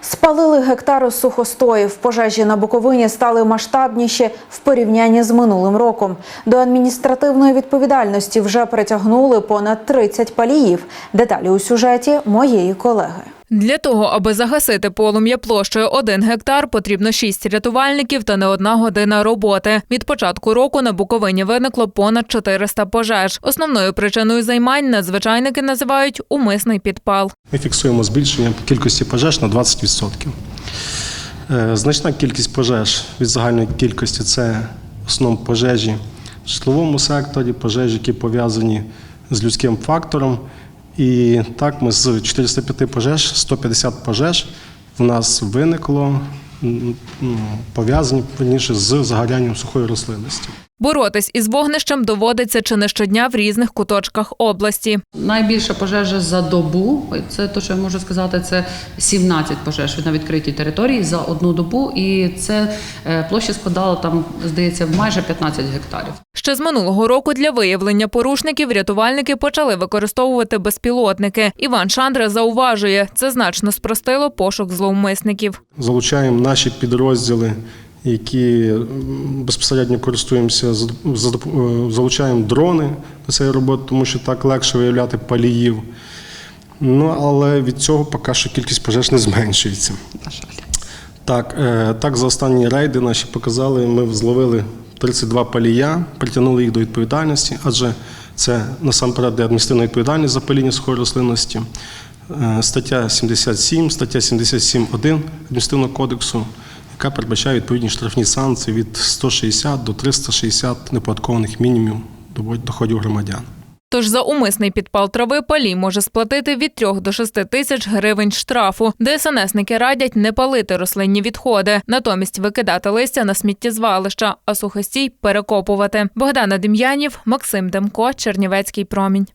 Спалили гектари сухостоїв. Пожежі на Буковині стали масштабніші в порівнянні з минулим роком. До адміністративної відповідальності вже притягнули понад 30 паліїв. Деталі у сюжеті моєї колеги. Для того, аби загасити полум'я площею 1 гектар, потрібно 6 рятувальників та не одна година роботи. Від початку року на Буковині виникло понад 400 пожеж. Основною причиною займань надзвичайники називають умисний підпал. Ми фіксуємо збільшення кількості пожеж на 20%. Е, Значна кількість пожеж від загальної кількості це в основному пожежі в житловому секторі, пожежі, які пов'язані з людським фактором. І так ми з 405 пожеж, 150 пожеж в нас виникло пов'язані з загорянням сухої рослинності. Боротись із вогнищем доводиться чи не щодня в різних куточках області. Найбільша пожежа за добу, це те, що я можу сказати, це 17 пожеж на відкритій території за одну добу, і це е, площа складала там, здається, майже 15 гектарів. Ще з минулого року для виявлення порушників рятувальники почали використовувати безпілотники. Іван Шандра зауважує, це значно спростило пошук зловмисників. Залучаємо наші підрозділи, які безпосередньо користуємося, е, залучаємо дрони до цієї роботи, тому що так легше виявляти паліїв. Ну, але від цього поки що кількість пожеж не зменшується. На жаль. Так, е, так, за останні рейди наші показали, ми зловили 32 палія, притягнули їх до відповідальності, адже це насамперед адміністративна відповідальність за паління сухої рослинності. Е, Стаття 77, стаття 77.1 адміністративного кодексу, яка передбачає відповідні штрафні санкції від 160 до 360 неподаткованих мінімумів доходів громадян. Тож за умисний підпал трави палій може сплатити від 3 до 6 тисяч гривень штрафу. ДСНСники радять не палити рослинні відходи, натомість викидати листя на сміттєзвалища, а сухостій перекопувати. Богдана Дем'янів, Максим Демко, Чернівецький промінь.